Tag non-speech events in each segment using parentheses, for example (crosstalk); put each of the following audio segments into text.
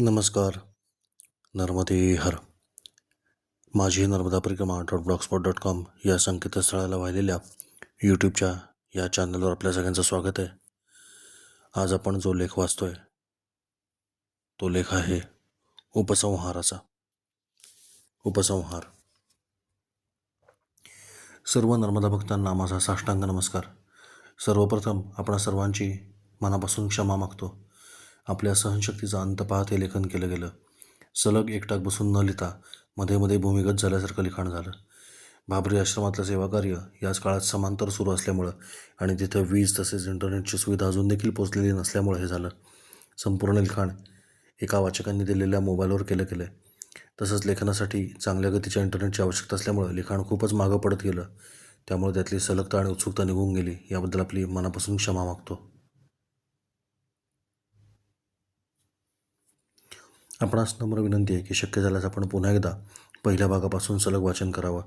नमस्कार. नर्मदे हर. माझी नर्मदा परिक्रमा डॉट ब्लॉगस्पॉट डॉट कॉम या संकेतस्थळाला वाहिलेल्या यूट्यूबच्या या चॅनलवर आपल्या सगळ्यांचं स्वागत आहे. आज आपण जो लेख वाचतोय तो लेख आहे उपसंहाराचा. उपसंहार. सर्व नर्मदा भक्तांना माझा साष्टांग नमस्कार. सर्वप्रथम आपण सर्वांची मनापासून क्षमा मागतो. आपल्या सहनशक्तीचा अंत पाहत हे लेखन केलं गेलं. सलग एकटाक बसून न लिहिता मध्ये मध्ये भूमिगत झाल्यासारखं लिखाण झालं. बाबरी आश्रमातलं सेवाकार्य याच काळात समांतर सुरू असल्यामुळं आणि तिथं वीज तसेच इंटरनेटची सुविधा अजून देखील पोचलेली नसल्यामुळं हे झालं. संपूर्ण लिखाण एका वाचकांनी दिलेल्या मोबाईलवर केलं गेलं आहे तसंच लेखनासाठी चांगल्या गतीच्या इंटरनेटची आवश्यकता असल्यामुळं लिखाण खूपच मागं पडत गेलं. त्यामुळे त्यातली सलगता आणि उत्सुकता निघून गेली याबद्दल आपली मनापासून क्षमा मागतो. आपणास नम्र विनंती आहे की शक्य झाल्यास आपण पुन्हा एकदा पहिल्या भागापासून सलग वाचन करावं.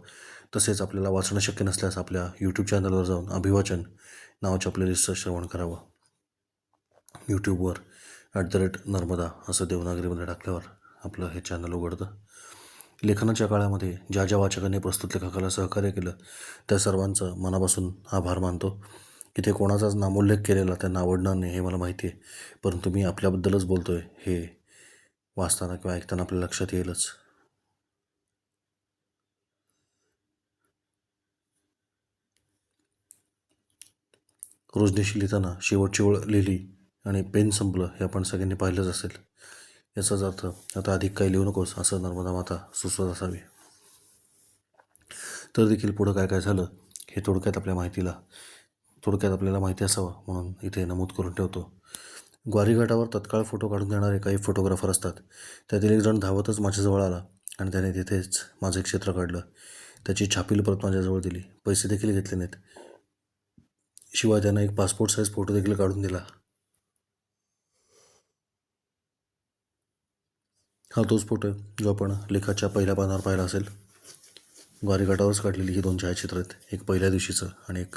तसेच आपल्याला वाचणं शक्य नसल्यास आपल्या यूट्यूब चॅनलवर जाऊन अभिवाचन नावाच्या प्लेलिस्टचं श्रवण करावं. यूट्यूबवर ॲट द रेट नर्मदा असं देवनागरीमध्ये टाकल्यावर आपलं हे चॅनल उघडतं. लेखनाच्या काळामध्ये ज्या ज्या वाचकांनी प्रस्तुत लेखकाला सहकार्य केलं त्या सर्वांचं मनापासून आभार मानतो. इथे कोणाचाच नामोल्लेख केलेला त्यांना आवडणार नाही हे मला माहिती आहे. परंतु मी आपल्याबद्दलच बोलतो आहे हे वाचताना किंवा ऐकताना आपल्या लक्षात येईलच. रोजनिशी लिहिताना शेवटची ओळ लिहिली आणि पेन संपलं हे आपण सगळ्यांनी पाहिलंच असेल. याचाच अर्थ आता अधिक काही लिहू नकोस असं नर्मदा माता सुचवत असावी. तर देखील पुढं काय काय झालं हे थोडक्यात आपल्या माहितीला थोडक्यात आपल्याला माहिती असावं म्हणून इथे नमूद करून ठेवतो. ग्वारीघाटावर तत्काळ फोटो काढून देणारे काही फोटोग्राफर असतात. त्यातील एक जण धावतच माझ्याजवळ आला आणि त्याने तिथेच माझं एक क्षेत्र काढलं. त्याची छापील परत माझ्याजवळ दिली. पैसे देखील घेतले नाहीत. शिवाय त्यानं एक पासपोर्ट साईज फोटो देखील काढून दिला. हा तोच फोटो आहे जो आपण लेखाच्या पहिल्या पानावर पाहिला असेल. ग्वारीघाटावरच काढलेली ही दोन छायाचित्र आहेत. एक पहिल्या दिवशीचं आणि एक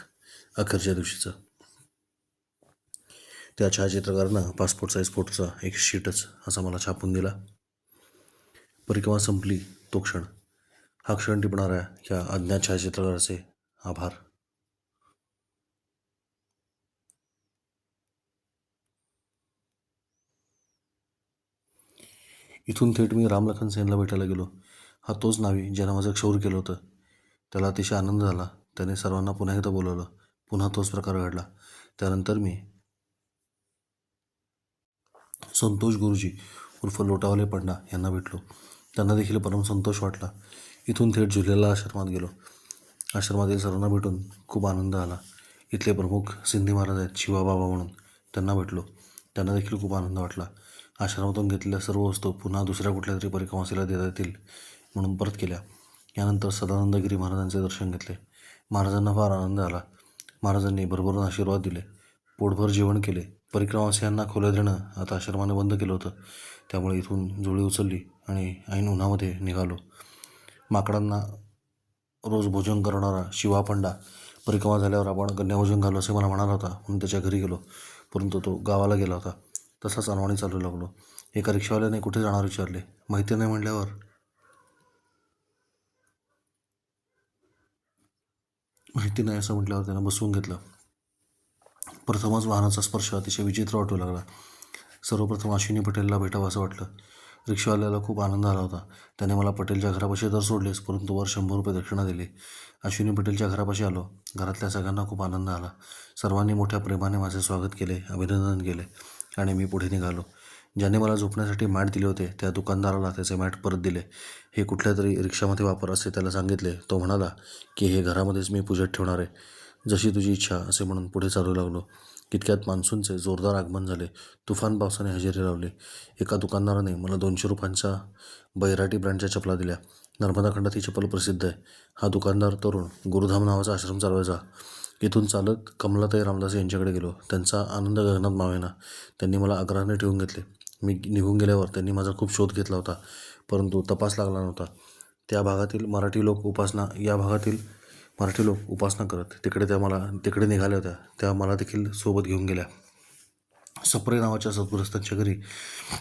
अखेरच्या दिवशीचं. त्या छायाचित्रकारानं पासपोर्ट साईज फोटोचा एक शीटच असा मला छापून दिला. परिक्रमा संपली तो क्षण. हा क्षण टिपणाऱ्या या अज्ञात छायाचित्रकाराचे आभार. इथून थेट मी रामलखन सेनला भेटायला गेलो. हा तोच नावी ज्यानं माझं क्षौर केलं होतं. त्याला अतिशय आनंद झाला. त्याने सर्वांना पुन्हा एकदा बोलवलं. पुन्हा तोच प्रकार घडला. त्यानंतर मी संतोष गुरुजी उर्फ लोटावले पंडा यांना भेटलो. त्यांना देखील परम संतोष वाटला. इथून थेट जुलैला आश्रमात गेलो. आश्रमातील सर्वांना भेटून खूप आनंद आला. इथले प्रमुख सिंधी महाराज आहेत शिवाबाबा म्हणून त्यांना भेटलो. त्यांना देखील खूप आनंद वाटला. आश्रमातून घेतलेल्या सर्व वस्तू पुन्हा दुसऱ्या कुठल्या तरी परिक्रमासीला देता येतील म्हणून परत केल्या. यानंतर सदानंदगिरी महाराजांचे दर्शन घेतले. महाराजांना फार आनंद आला. महाराजांनी भरभरून आशीर्वाद दिले. पोटभर जेवण केले. परिक्रमासियांना खोल्या देणं आता आश्रमाने बंद केलं होतं. त्यामुळे इथून जुळी उचलली आणि ऐन उन्हामध्ये निघालो. माकडांना रोज भोजन करणारा शिवापंडा परिक्रमा झाल्यावर आपण कन्याभोजन घालू असे मला म्हणाला होता म्हणून त्याच्या घरी गेलो. परंतु तो गावाला गेला होता. तसाच अनवाणी चालू लागलो. एका रिक्षावाल्याने कुठे जाणार विचारले. माहिती नाही म्हटल्यावर माहिती नाही असं म्हटल्यावर त्यानं बसवून घेतलं. प्रथमच वाहनाचा स्पर्श अतिशय विचित्र वाटू लागला. सर्वप्रथम अश्विनी पटेलला भेटावं असं वाटलं. रिक्षावाल्याला खूप आनंद आला होता. त्याने मला पटेलच्या घरापाशी तर सोडलेच परंतु वर शंभर रुपये दक्षिणा दिली. अश्विनी पटेलच्या घरापाशी आलो. घरातल्या सगळ्यांना खूप आनंद आला. सर्वांनी मोठ्या प्रेमाने माझे स्वागत केले अभिनंदन केले आणि मी पुढे निघालो. ज्याने मला झोपण्यासाठी मॅट दिले होते त्या दुकानदाराला त्याचे मॅट परत दिले. हे कुठल्या तरी रिक्षामध्ये वापर असे त्याला सांगितले. तो म्हणाला की हे घरामध्येच मी पूजेत ठेवणार आहे. जशी तुझी इच्छा असे म्हणून पुढे चालू लागलो. तितक्यात मान्सूनचे जोरदार आगमन झाले. तुफान पावसाने हजेरी लावली. एका दुकानदाराने मला दोनशे रुपयांचा बैराटी ब्रँडच्या चपला दिल्या. नर्मदा खंडात ही चपल प्रसिद्ध आहे. हा दुकानदार तरुण गुरुधाम नावाचा आश्रम चालवायचा. इथून चालत कमलाताई रामदास यांच्याकडे गेलो. त्यांचा आनंद गगनात मावेना. त्यांनी मला आग्रहाने ठेवून घेतले. मी निघून गेल्यावर त्यांनी माझा खूप शोध घेतला होता. परंतु तपास लागला नव्हता. त्या भागातील मराठी लोक उपासना या भागातील मराठी लोक उपासना करत तिकडे त्या मला तिकडे निघाल्या होत्या त्या मला देखील सोबत घेऊन गेल्या. सप्रे नावाच्या सद्गुरस्तांच्या घरी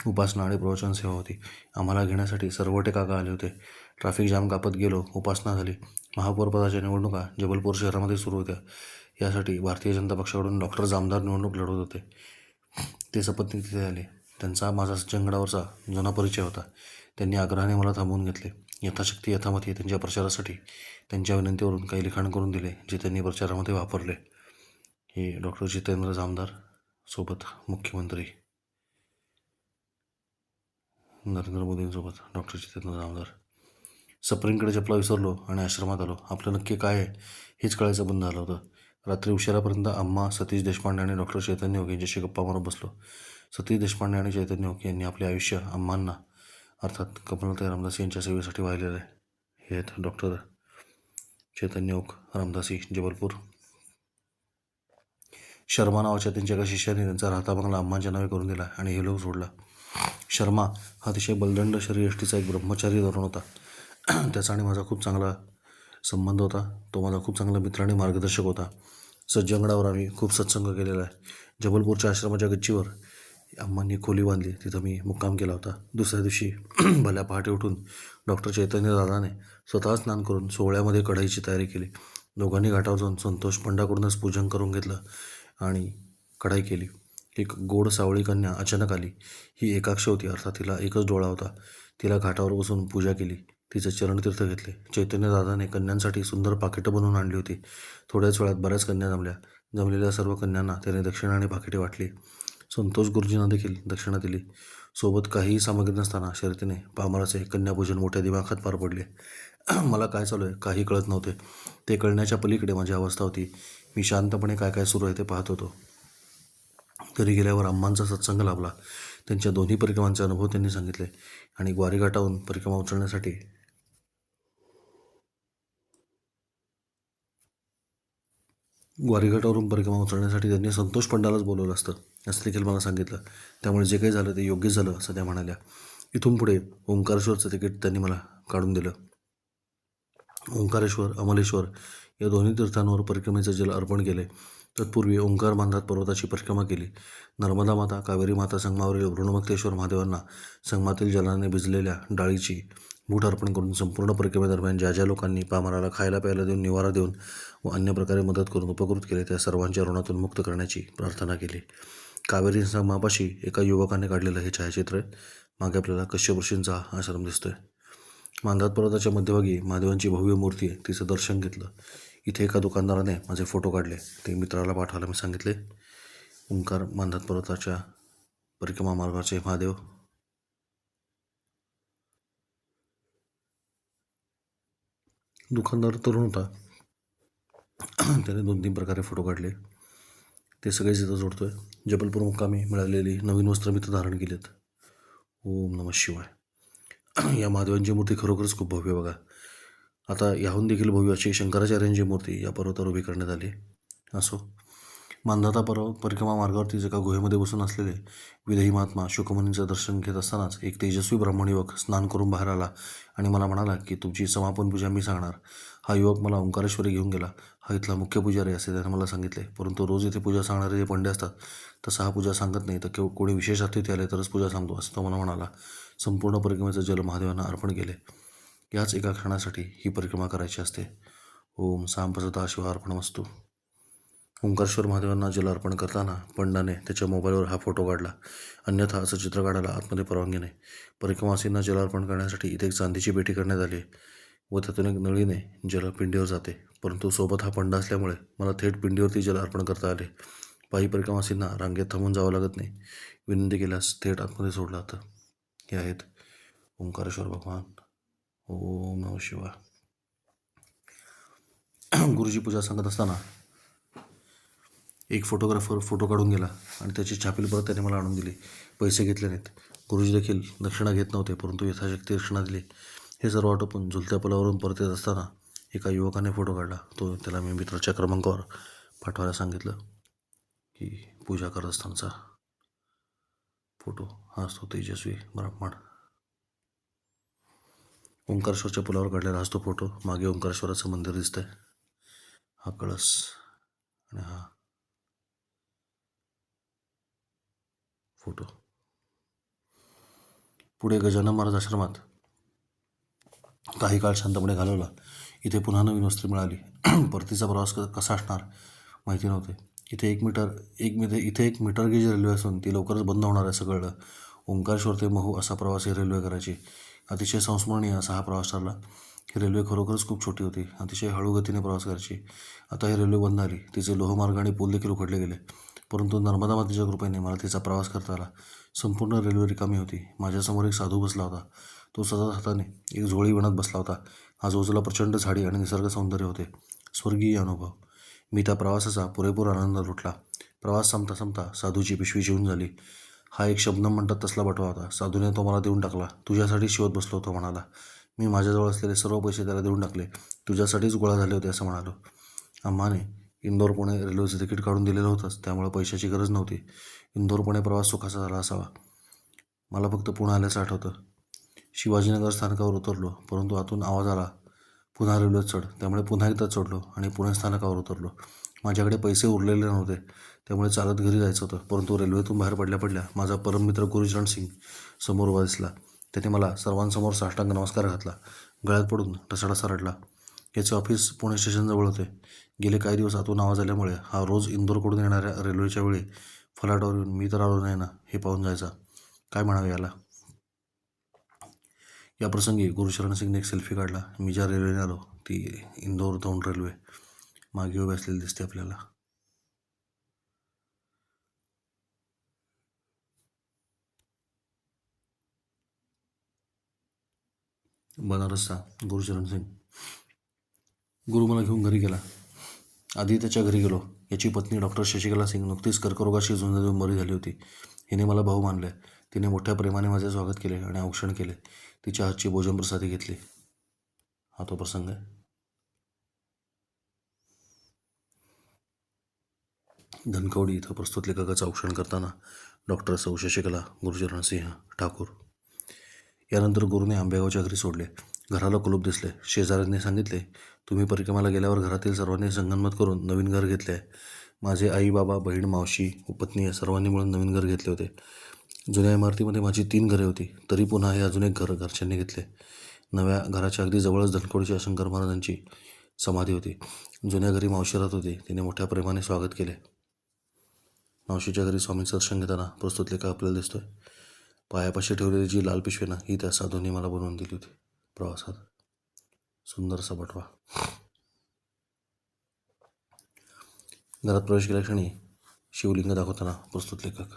उपासना आणि प्रवचन सेवा होती. आम्हाला घेण्यासाठी सर्वटे काका आले होते. ट्रॅफिक जाम कापत गेलो उपासना झाली. महापौरपदाच्या निवडणुका जबलपूर शहरामध्ये सुरू होत्या. यासाठी भारतीय जनता पक्षाकडून डॉक्टर जामदार निवडणूक लढवत होते. ते सपत्नी तिथे आले. त्यांचा माझा जंगडावरचा जुना परिचय होता. त्यांनी आग्रहाने मला थांबवून घेतले. यथाशक्ती यथामती त्यांच्या प्रचारासाठी त्यांच्या विनंतीवरून काही लिखाण करून दिले जे त्यांनी प्रचारामध्ये वापरले. हे डॉक्टर जितेंद्र जामदार सोबत मुख्यमंत्री नरेंद्र मोदींसोबत डॉक्टर जितेंद्र जामदार. सप्रिंगकडे चपला विसरलो आणि आश्रमात आलो. आपलं नक्की काय आहे हेच कळायचं बंद झालं होतं. रात्री उशिरापर्यंत आम्हा सतीश देशपांडे आणि डॉक्टर चैतन्य ओक यांच्याशी गप्पा मारत बसलो. सतीश देशपांडे आणि चैतन्य ओक यांनी आपले आयुष्य आम्हांना अर्थात कमलताई रामदासी यांच्या सेवेसाठी वाहिलेलं आहे हे आहेत डॉक्टर चैतन्य ओक रामदासी जबलपूर. शर्मा नावाच्या त्यांच्या एका शिष्याने त्यांचा राहता बंगला अम्मांच्या नावे करून दिला आणि हे लोक सोडला. शर्मा हा अतिशय बलदंड शरीरयष्टीचा एक ब्रह्मचारी धरण होता. त्याचा आणि माझा खूप चांगला संबंध होता. तो माझा खूप चांगला मित्र आणि मार्गदर्शक होता. सज्जंगडावर आम्ही खूप सत्संग केलेला आहे. जबलपूरच्या आश्रमाच्या गच्चीवर अम्मांनी खोली बांधली. तिथं मी मुक्काम केला होता. दुसऱ्या दिवशी (clears throat) भल्या पहाटे उठून डॉक्टर चैतन्य दादाने स्वतः स्नान करून सोहळ्यामध्ये कढाईची तयारी केली. दोघांनी घाटावर जाऊन संतोष पंडाकडूनच पूजन करून घेतलं आणि कढाई केली. एक गोड सावळी कन्या अचानक आली. ही एकाक्ष होती अर्थात तिला एकच डोळा होता. तिला घाटावर बसून पूजा केली. तिचे चरणतीर्थ घेतले. चैतन्य दादाने कन्यांसाठी सुंदर पाकिटं बनवून आणली होती. थोड्याच वेळात बऱ्याच कन्या जमल्या. जमलेल्या सर्व कन्यांना त्याने दक्षिणा आणि पाकिटे वाटली. संतोष गुरुजींना देखील दक्षिणा दिली. सोबत काहीही सामग्री नसताना शर्यतीने पामराचे कन्यापूजन मोठ्या दिमाखात पार पडले. (clears throat) मला काय चालू आहे? काही कळत नव्हते. ते कळण्याच्या पलीकडे माझी अवस्था होती. मी शांतपणे काय काय सुरू आहे ते पाहत होतो. घरी गेल्यावर अम्मांचा सत्संग लाभला. त्यांच्या दोन्ही परिक्रमांचे अनुभव त्यांनी सांगितले आणि ग्वारीघाटाहून परिक्रमा उचलण्यासाठी ग्वारीघाटावरून परिक्रमा उचलण्यासाठी त्यांनी संतोष पंडालाच बोलवलं असतं. असं देखील मला सांगितलं. त्यामुळे जे काही झालं ते योग्य झालं असं त्या म्हणाल्या. इथून पुढे ओंकारेश्वरचं तिकीट त्यांनी मला काढून दिलं. ओंकारेश्वर अमलेश्वर या दोन्ही तीर्थांवर परिक्रमेचं जल अर्पण केले. तत्पूर्वी ओंकार बांधात पर्वताची परिक्रमा केली. नर्मदा माता कावेरी माता संगमावरील वृणमक्तेश्वर महादेवांना संगमातील जलाने भिजलेल्या डाळीची बूट अर्पण करून संपूर्ण परिक्रमेदरम्यान ज्या ज्या लोकांनी पामराला खायला प्यायला देऊन निवारा देऊन व अन्य प्रकारे मदत करून उपकृत केले त्या सर्वांच्या ऋणातून मुक्त करण्याची प्रार्थना केली. कावेरी संगमापाशी एका युवकाने काढलेलं हे छायाचित्र आहे मागे आपल्याला कश्यप ऋषींचा आश्रम दिसतोय. मांधात पर्वताच्या मध्यभागी महादेवांची भव्य मूर्ती आहे तिचं दर्शन घेतलं. इथे एका दुकानदाराने माझे फोटो काढले. ते मित्राला पाठवायला मी सांगितले. ओंकार मांधात पर्वताच्या परिक्रमा मार्गाचे महादेव दुकानदार तरुण होता. त्याने दोन तीन प्रकारे फोटो काढले. ते सगळेच इथं आहे जबलपूर मुक्कामी मिळालेली नवीन वस्त्र मी तर धारण केलेत. ओम नम शिवाय. या महादेवांची मूर्ती खरोखरच खूप भव्य बघा. आता याहून देखील भव्य अशी शंकराचार्यांची मूर्ती या पर्वतावर उभी करण्यात आली. असो. मानधाता पर्व परिक्रमा मार्गावरती एका गुहेमध्ये बसून असलेले विदेही महात्मा शुकमुनींचं दर्शन घेत असतानाच एक तेजस्वी ब्राह्मण युवक स्नान करून बाहेर आला आणि मला म्हणाला की तुमची समापन पूजा मी सांगणार. हा युवक मला ओंकारेश्वरी घेऊन गेला. हा इथला मुख्य पुजारी असे त्याने मला सांगितले. परंतु रोज इथे पूजा सांगणारे जे पंडे असतात तसं हा पूजा सांगत नाही. तर केवळ कोणी विशेष अतिथी आले तरच पूजा सांगतो असं तो मला म्हणाला. संपूर्ण परिक्रमेचं जल महादेवांना अर्पण केले. याच एका क्षणासाठी ही परिक्रमा करायची असते. ओम सांब सदा अर्पण वस्तू ओंकारेश्वर महादेवांना जल अर्पण करताना पंडाने त्याच्या मोबाईलवर हा फोटो काढला. अन्यथा असं चित्र काढायला आतमध्ये परवानगी नाही. परिक्रमासींना जल अर्पण करण्यासाठी इथे एक चांदीची पेटी करण्यात आली व त्यातून एक नळीने जल पिंडीवर जाते. परंतु सोबत हा पंडा असल्यामुळे मला थेट पिंडीवरती जल अर्पण करता आले. पायी परिक्रमासींना रांगेत थांबून जावं लागत नाही. विनंती केल्यास थेट आतमध्ये सोडलं जातं. हे आहेत ओंकारेश्वर भगवान. ओम नम शिवा गुरुजी पूजा सांगत असताना एक फोटोग्राफर फोटो काढून गेला आणि त्याची छापील परत त्याने मला आणून दिली. पैसे घेतले नाहीत. गुरुजी देखील दक्षिणा घेत नव्हते परंतु यथाशक्ती दक्षिणा दिली. हे सर्व आटोपून झुलत्या पुलावरून परत येत असताना एका युवकाने फोटो काढला. तो त्याला मी मित्राच्या क्रमांकावर पाठवायला सांगितलं की पूजा करत असतानाचा फोटो हा असतो तेजस्वी ब्राह्मण. ओंकारेश्वरच्या पुलावर काढलेला असतो फोटो मागे ओंकारेश्वराचं मंदिर दिसतंय. हा कळस आणि हा फोटो. पुढे गजानन महाराज आश्रमात काही काळ शांतपणे घालवला. इथे पुन्हा नवीन वस्त्र मिळाली. (clears throat) परतीचा प्रवास कसा असणार माहिती नव्हते. इथे एक मीटर एक मीटर इथे एक मीटर गेज रेल्वे असून ती लवकरच बंद होणार आहे असं कळलं ओंकारेश्वर ते महू असा प्रवास ही रेल्वे करायची अतिशय संस्मरणीय असा हा प्रवास ठरला. ही रेल्वे खरोखरच खूप छोटी होती. अतिशय हळू गतीने प्रवास करायची. आता ही रेल्वे बंद आली तिचे लोहमार्ग आणि पूल देखील उघडले गेले. परंतु नर्मदा मातेच्या कृपेने मला तिचा प्रवास करता आला. संपूर्ण रेल्वे रिकामी होती. माझ्यासमोर एक साधू बसला होता. तो सतत हाताने एक झोळी विणत बसला होता. आजूबाजूला प्रचंड झाडी आणि निसर्ग सौंदर्य होते. स्वर्गीय अनुभव. मी त्या प्रवासाचा पुरेपूर आनंद लुटला. प्रवास संपता संपता साधूची पिशवी जेवून झाली. हा एक शब्दम म्हणतात तसला बटवा होता. साधूने तो मला देऊन टाकला. तुझ्यासाठी शिवत बसलो होतो म्हणाला. मी माझ्याजवळ असलेले सर्व पैसे त्याला देऊन टाकले. तुझ्यासाठीच गोळा झाले होते असं म्हणालो. आम्हाने इंदोर पुणे रेल्वेचं तिकीट काढून दिलेलं होतंच त्यामुळे पैशाची गरज नव्हती. इंदोर पुणे प्रवास सुखाचा झाला असावा. मला फक्त पुणे आल्याचं आठवतं. शिवाजीनगर स्थानकावर उतरलो परंतु आतून आवाज आला पुन्हा रेल्वेत चढ. त्यामुळे पुन्हा एकदा चढलो आणि पुणे स्थानकावर उतरलो. माझ्याकडे पैसे उरलेले नव्हते त्यामुळे चालत घरी जायचं होतं परंतु रेल्वेतून बाहेर पडल्या पडल्या माझा परममित्र गुरुचरण सिंग समोर उभा दिसला. त्याने मला सर्वांसमोर साष्टांग नमस्कार घातला. गळ्यात पडून ढसाढसा रडला. याचे ऑफिस पुणे स्टेशनजवळ होते. गेले काही दिवस आतून आवाज आल्यामुळे हा रोज इंदोरकडून येणाऱ्या रेल्वेच्या वेळी फलाटावर येऊन मी तर आलो नाही ना हे पाहून जायचा. काय म्हणावे याला? या प्रसंगी गुरुशरण सिंगने एक सेल्फी काढला. मी ज्या रेल्वेने आलो ती इंदोर दौंड रेल्वे. मागे उभी असलेली दिसते आपल्याला. बनारसचा गुरुचरण सिंग. गुरु मला घेऊन घरी गेला. आधी त्याच्या घरी गेलो. याची पत्नी डॉक्टर शशिकला सिंग नुकतीच कर्करोगाशी झुंज देऊन बरी झाली होती. हिने मला भाऊ मानले. तिने मोठ्या प्रेमाने माझे स्वागत केले आणि औक्षण केले. तिच्या हातची भोजन प्रसादी घेतली. हा तो प्रसंग आहे. धनकवडी इथं प्रस्तुत लेखकाचं औक्षण करताना डॉक्टर सौ शशिकला गुरुचरण सिंह ठाकूर. यानंतर गुरुने आंबेगावच्या घरी सोडले. घराला कुलूप दिसले. शेजाऱ्यांनी सांगितले तुम्ही परिक्रमाला गेल्यावर घरातील सर्वांनी संगनमत करून नवीन घर घेतले आहे. माझे आई बाबा बहीण मावशी उपत्नी या सर्वांनी मिळून नवीन घर घेतले होते. जुन्या इमारतीमध्ये माझी तीन घरे होती. तरी पुन्हा हे अजून एक घर घरच्यांनी घेतले. नव्या घराच्या अगदी जवळच धनकोडच्या शंकर महाराजांची समाधी होती. जुन्या घरी मावशी राहत होती. तिने मोठ्या प्रेमाने स्वागत केले. मावशीच्या घरी स्वामींचं दर्शन घेताना प्रस्तुत लेखा आपल्याला दिसतोय. पायापाशी ठेवलेली जी लाल पिशवी ना ही त्या साधूंनी मला बनवून दिली होती. प्रवासात. सुंदरसा बटवा घरात प्रवेश केल्या क्षणी शिवलिंग दाखवताना प्रस्तुत लेखक.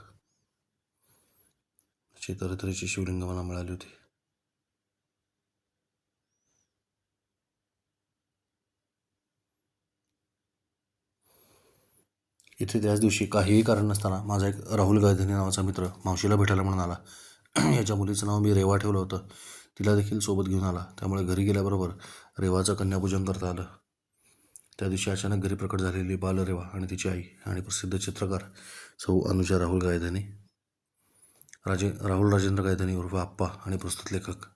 अशी तऱ्हेतऱ्हेची शिवलिंग मला मिळाली होती. इथे त्याच दिवशी काहीही कारण नसताना माझा एक राहुल गायधनी नावाचा मित्र मावशीला भेटायला म्हणून आला. (clears throat) याच्या मुलीचं नाव मी रेवा ठेवलं होतं. तिला देखील सोबत घेऊन आला. त्यामुळे घरी गेल्याबरोबर रेवाचं कन्यापूजन करता आलं. त्या दिवशी अचानक घरी प्रकट झालेली बालरेवा आणि तिची आई आणि प्रसिद्ध चित्रकार सौ अनुजा राहुल गायधनी राजे राहुल राजेंद्र गायधनी उर्फ आप्पा आणि प्रस्तुत लेखक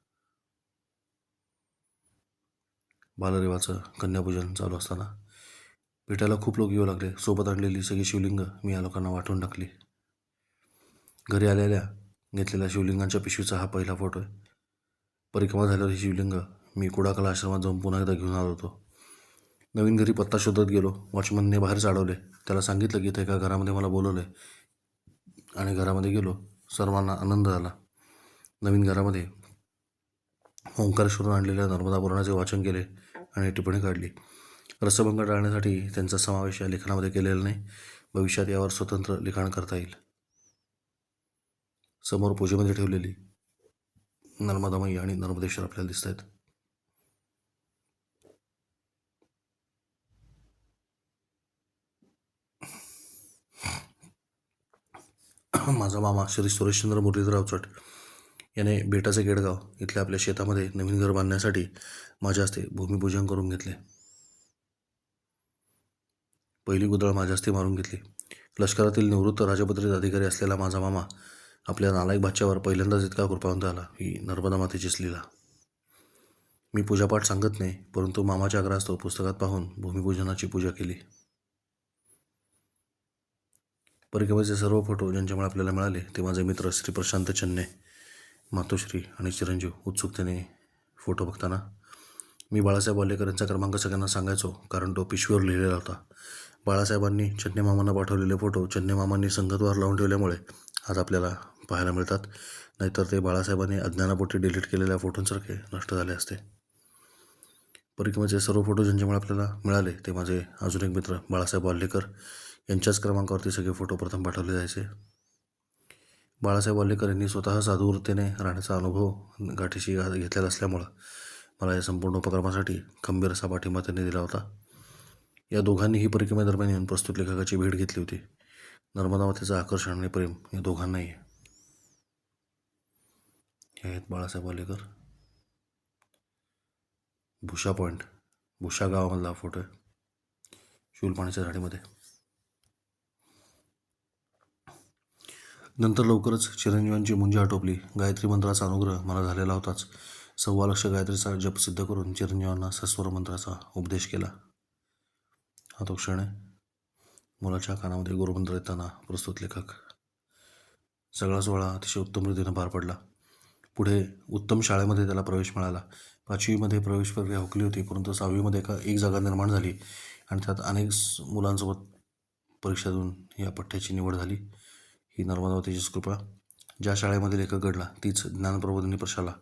बालरेवाचं कन्यापूजन चालू असताना पिठाला खूप लोक येऊ लागले. सोबत आणलेली सगळी शिवलिंग मी या लोकांना वाटून टाकली. घरी आलेल्या घेतलेल्या शिवलिंगांच्या पिशवीचा हा पहिला फोटो आहे. परिक्रमा झाल्यावर हे शिवलिंग मी कुडाकला आश्रमात जाऊन पुन्हा एकदा घेऊन आलो होतो. नवीन घरी पत्ता शोधत गेलो. वॉचमनने बाहेर चाडवले. त्याला सांगितलं की इथं एका घरामध्ये मला बोलवलं आहे आणि घरामध्ये गेलो. सर्वांना आनंद झाला. नवीन घरामध्ये ओंकारेश्वरून आणलेल्या नर्मदा पुराणाचे वाचन केले आणि टिप्पणी काढली. रसभंग टाळण्यासाठी त्यांचा समावेश या लेखनामध्ये केलेला नाही. भविष्यात यावर स्वतंत्र लिखाण करता येईल. समोर पूजेमध्ये ठेवलेली नर्मदामाई आणि नर्मदेश्वर आपल्याला दिसत आहेत. माझा मामा श्री सुरेशचंद्र मुरलीधर अवचट याने बेटाचे गेडगाव इथल्या आपल्या शेतामध्ये नवीन घर बांधण्यासाठी माझ्या हस्ते भूमिपूजन करून घेतले. पहिली गुदळ माझ्या हस्ते मारून घेतली. लष्करातील निवृत्त राजपत्रित अधिकारी असलेला माझा मामा आपल्या नालायक भाच्यावर पहिल्यांदाच इतका कृपावंत आला ही नर्मदा मातेचीच लीला. मी पूजापाठ सांगत नाही परंतु मामाच्या आग्रहास्तव पुस्तकात पाहून भूमिपूजनाची पूजा केली. परिक्रमेचे सर्व फोटो ज्यांच्यामुळे आपल्याला मिळाले ते माझे मित्र श्री प्रशांत चन्ने मातोश्री आणि चिरंजीव उत्सुकतेने फोटो बघताना मी बाळासाहेब वालेकर यांचा क्रमांक सगळ्यांना सांगायचो कारण तो पिशवीवर लिहिलेला होता. बाळासाहेबांनी चन्ने मामांना पाठवलेले फोटो चन्ने मामांनी संगतवार लावून ठेवल्यामुळे आज आपल्याला पाहायला मिळतात. नाहीतर ते बाळासाहेबांनी अज्ञानापोटी डिलीट केलेल्या फोटोंसारखे नष्ट झाले असते. परिक्रमेचे सर्व फोटो ज्यांच्यामुळे आपल्याला मिळाले ते माझे अजून एक मित्र बाळासाहेब वाल्लेकर यांच्याच क्रमांकावरती सगळे फोटो प्रथम पाठवले जायचे. बाळासाहेब वाल्लेकर यांनी स्वतः साधुवृत्तीने राहण्याचा अनुभव गाठीशी घेतलेला असल्यामुळं मला या संपूर्ण उपक्रमासाठी खंबीर असा पाठिंबा त्यांनी दिला होता. या दोघांनीही परिक्रमेदरम्यान येऊन प्रस्तुत लेखकाची भेट घेतली होती. नर्मदामातेचं आकर्षण आणि प्रेम या दोघांनाही आहे. हे आहेत बाळासाहेब आलेकर. भुशा पॉईंट भुशा गावामधला हा फोटो आहे. शूलपाण्याच्या झाडीमध्ये. नंतर लवकरच चिरंजीवांची मुंजी आटोपली. गायत्री मंत्राचा अनुग्रह मला झालेला होताच. सव्वा लक्ष गायत्रीचा जप सिद्ध करून चिरंजीवांना सस्वर मंत्राचा उपदेश केला. हा तो क्षण आहे. मुलाच्या कानामध्ये गुरुमंत्र येताना प्रस्तुत लेखक. सगळा सोहळा अतिशय उत्तम रीतीनं पार पडला. पुढे उत्तम शाळेमध्ये त्याला प्रवेश मिळाला. पाचवीमध्ये प्रवेश प्रक्रिया हुकली होती परंतु सहावीमध्ये एका एक जागा निर्माण झाली आणि त्यात अनेक मुलांसोबत परीक्षा देऊन या पठ्याची निवड झाली. ही नर्मदावतीचीच कृपा. ज्या शाळेमध्ये लेखक घडला तीच ज्ञानप्रबोधिनी प्रशाला.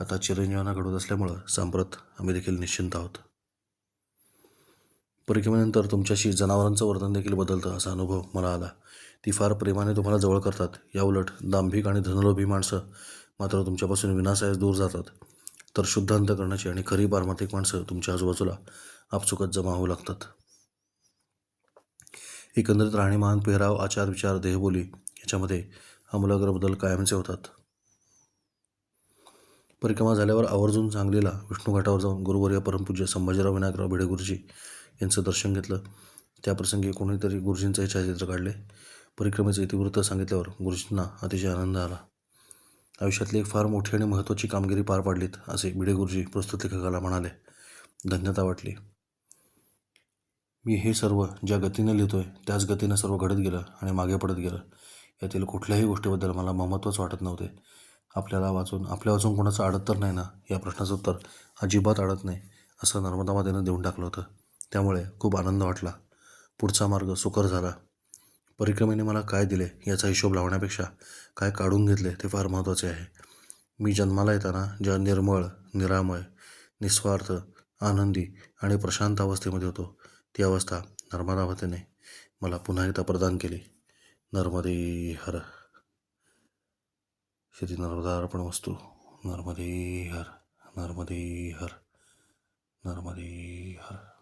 आता चिरंजीवांना घडवत असल्यामुळं सांप्रत आम्ही देखील निश्चिंत आहोत. परिक्रमेनंतर तुमच्याशी जनावरांचं वर्तन देखील बदलतं असा अनुभव मला आला. ती फार प्रेमाने तुम्हाला जवळ करतात. याउलट दांभिक आणि धनलोभी माणसं मात्र तुमच्यापासून विनासायास दूर जातात. तर शुद्धांत करण्याची आणि खरी पारमार्थिक माणसं तुमच्या आजूबाजूला आपसुकत जमा होऊ लागतात. एकंदरीत राहणीमान पेहराव आचार विचार देहबोली याच्यामध्ये आमूलाग्र बदल कायमचे होतात. परिक्रमा झाल्यावर आवर्जून सांगलीला विष्णू घाटावर जाऊन गुरुवर्य परमपूज्य संभाजीराव विनायकराव भिडे गुरुजी यांचं दर्शन घेतलं. त्याप्रसंगी कोणीतरी गुरुजींचंही छायाचित्र काढले. परिक्रमेचं इतिवृत्त सांगितल्यावर गुरुजींना अतिशय आनंद आला. आयुष्यातली एक फार मोठी आणि महत्त्वाची कामगिरी पार पाडलीत असे भिडे गुरुजी प्रस्तुत लेखकाला म्हणाले. धन्यता वाटली. मी हे सर्व ज्या गतीनं लिहितोय त्याच गतीनं सर्व घडत गेलं आणि मागे पडत गेलं. यातील कुठल्याही गोष्टीबद्दल मला महत्त्वच वाटत नव्हते. आपल्याला वाचून आपल्या वाचून कोणाचं अडत तर नाही ना? या प्रश्नाचं उत्तर अजिबात अडत नाही असं नर्मदामातेनं देऊन टाकलं होतं. त्यामुळे खूप आनंद वाटला. पुढचा मार्ग सुकर झाला. परिक्रमेने मला काय दिले याचा हिशोब लावण्यापेक्षा काय काढून घेतले ते फार महत्त्वाचे आहे. मी जन्माला येताना ज्या निर्मळ निरामय निस्वार्थ आनंदी आणि प्रशांत अवस्थेमध्ये होतो ती अवस्था नर्मदा मला पुन्हा एकदा प्रदान केली. नर्मदे हर. श्री नर्मदा अर्पण वस्तू. नर्मदे हर. नर्मदे हर. नर्मदे हर.